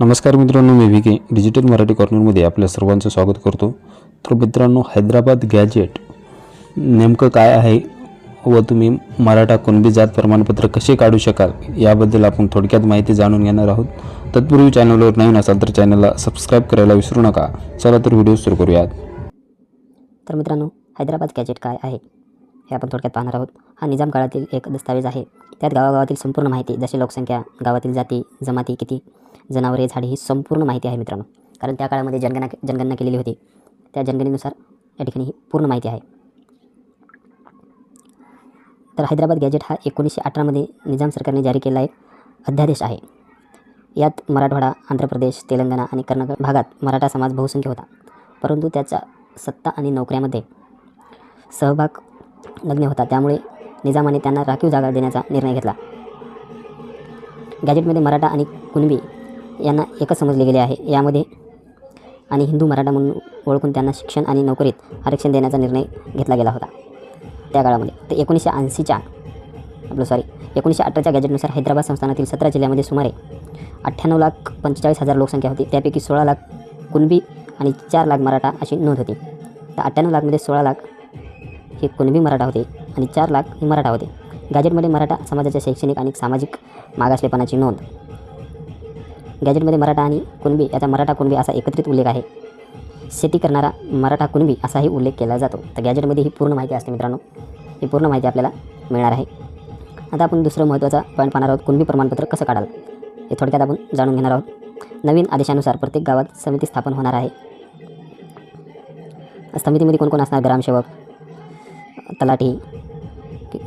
नमस्कार मित्रांनो मी विके. के डिजिटल मराठी कॉर्नरमध्ये आपल्या सर्वांचं स्वागत करतो. तर मित्रांनो हैदराबाद गॅजेट नेमकं काय आहे व तुम्ही मराठा कुणबी जात प्रमाणपत्र कसे काढू शकाल याबद्दल आपण थोडक्यात माहिती जाणून घेणार आहोत. तत्पूर्वी चॅनलवर नवीन असाल तर चॅनलला सबस्क्राईब करायला विसरू नका. चला तर व्हिडिओ सुरू करूयात. तर मित्रांनो हैदराबाद गॅजेट काय आहे हे आपण थोडक्यात पाहणार आहोत. हा निजाम काळातील एक दस्तावेज आहे. त्यात गावागावातील संपूर्ण माहिती जसे लोकसंख्या गावातील जाती जमाती किती जनावरे झाडे ही संपूर्ण माहिती आहे मित्रांनो. कारण त्या काळामध्ये जनगणना जनगणना केलेली होती. त्या जनगणनेनुसार या ठिकाणी ही पूर्ण माहिती आहे. तर हैदराबाद गॅजेट हा एकोणीसशे अठरामध्ये निजाम सरकारने जारी केलेला एक अध्यादेश आहे. यात मराठवाडा आंध्र प्रदेश तेलंगणा आणि कर्नाटक भागात मराठा समाज बहुसंख्य होता. परंतु त्याचा सत्ता आणि नोकऱ्यामध्ये सहभाग लग्न होता. त्यामुळे निजामाने त्यांना राखीव जागा देण्याचा निर्णय घेतला. गॅजेटमध्ये मराठा आणि कुणबी यांना एकच समजले गेले आहे. यामध्ये आणि हिंदू मराठा म्हणून ओळखून त्यांना शिक्षण आणि नोकरीत आरक्षण देण्याचा निर्णय घेतला गेला होता. त्या काळामध्ये. तर एकोणीसशे ऐंशीच्या आपलं सॉरी एकोणीसशे अठराच्या गॅजेटनुसार हैदराबाद संस्थानातील सतरा जिल्ह्यामध्ये सुमारे अठ्ठ्याण्णव लाख पंचेचाळीस हजार लोकसंख्या होती. त्यापैकी सोळा लाख कुणबी आणि चार लाख मराठा अशी नोंद होती. तर अठ्ठ्याण्णव लाखमध्ये सोळा लाख हे कुणबी मराठा होते आणि चार लाख हे मराठा होते. गॅजेटमध्ये मराठा समाजाच्या शैक्षणिक आणि सामाजिक मागासलेपणाची नोंद. गॅजेटमध्ये मराठा आणि कुणबी याचा मराठा कुणबी असा एकत्रित उल्लेख आहे. शेती करणारा मराठा कुणबी असाही उल्लेख केला जातो. तर गॅजेटमध्ये ही पूर्ण माहिती असते मित्रांनो. ही पूर्ण माहिती आपल्याला मिळणार आहे. आता आपण दुसरं महत्त्वाचा पॉईंट पाहणार आहोत कुणबी प्रमाणपत्र कसं काढाल? हे थोडक्यात आपण जाणून घेणार आहोत. नवीन आदेशानुसार प्रत्येक गावात समिती स्थापन होणार आहे. समितीमध्ये कोण कोण असणार? ग्रामसेवक तलाठी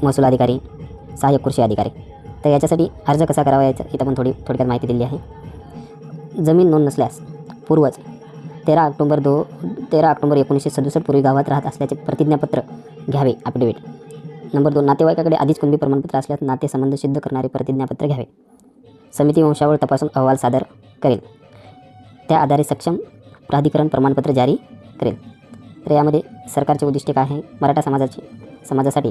महसूल अधिकारी सहाय्यक कृषी अधिकारी. तर याच्यासाठी अर्ज कसा करावा याचं इथं पण थोडी थोडक्यात माहिती दिली आहे. जमीन नोंद नसल्यास पूर्वज तेरा ऑक्टोबर दो तेरा ऑक्टोबर एकोणीसशे सदुसष्ट पूर्वी गावात राहत असल्याचे प्रतिज्ञापत्र घ्यावे ॲपिडेविट नंबर दोन नातेवाईकाकडे आधीच कुणबी प्रमाणपत्र असल्यास नातेसंबंध सिद्ध करणारे प्रतिज्ञापत्र घ्यावे. समिती वंशावळ तपासून अहवाल सादर करेल. त्या आधारे सक्षम प्राधिकरण प्रमाणपत्र जारी करेल. तर यामध्ये सरकारचे उद्दिष्टे काय आहे? मराठा समाजाची समाजासाठी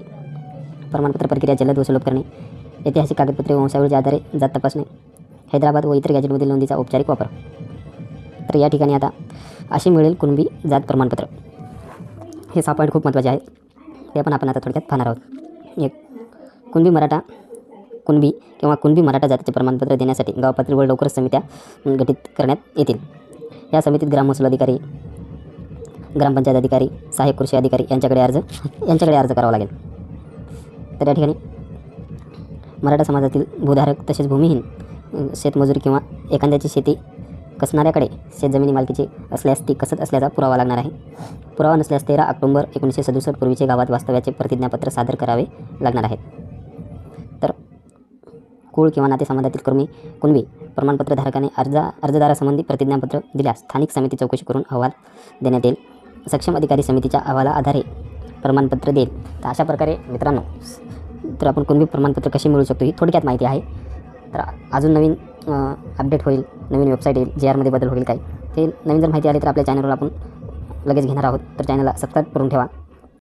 प्रमाणपत्र प्रक्रिया जलद व सुलभ करणे ऐतिहासिक कागदपत्रे वंशावळीच्या आधारे जात तपासणे हैदराबाद व इतर गॅजेटमधील नोंदीचा औपचारिक वापर. तर या ठिकाणी आता अशी मिळेल कुणबी जात प्रमाणपत्र. हे सहा पॉईंट खूप महत्त्वाचे आहेत ते पण आपण आता थोडक्यात पाहणार आहोत. एक कुणबी मराठा कुणबी किंवा कुणबी मराठा जातीचे प्रमाणपत्र देण्यासाठी गाव पातळीवर लवकरच समित्या गठीत करण्यात येतील. या समितीत ग्राममहसूल अधिकारी ग्रामपंचायत अधिकारी सहाय्यक कृषी अधिकारी यांच्याकडे अर्ज यांच्याकडे अर्ज करावा लागेल. तर या ठिकाणी मराठा समाजातील भूधारक तसेच भूमिहीन शेतमजूर किंवा एखाद्याची शेती कसणाऱ्याकडे शेतजमिनी मालकीची असल्यास ती कसत असल्याचा पुरावा लागणार आहे. पुरावा नसल्यास तेरा ऑक्टोंबर एकोणीसशे सदुसष्ट पूर्वीचे गावात वास्तव्याचे प्रतिज्ञापत्र सादर करावे लागणार आहेत. तर कुळ किंवा नातेसंबंधातील कुर्मी कुणबी प्रमाणपत्रधारकाने अर्जा अर्जदारासंबंधी प्रतिज्ञापत्र दिल्यास स्थानिक समिती चौकशी करून अहवाल देण्यात येईल. सक्षम अधिकारी समितीच्या अहवाला आधारे प्रमाणपत्र देईल. तर अशा प्रकारे मित्रांनो तर आपण कुणबी प्रमाणपत्र कशी मिळू शकतो ही थोडक्यात माहिती आहे. तर अजून नवीन अपडेट होईल नवीन वेबसाईट येईल जे आरमध्ये बदल होईल काही. ते नवीन जर माहिती आली तर आपल्या चॅनलवर आपण लगेच घेणार आहोत. तर चॅनलला सबस्क्राईब करून ठेवा.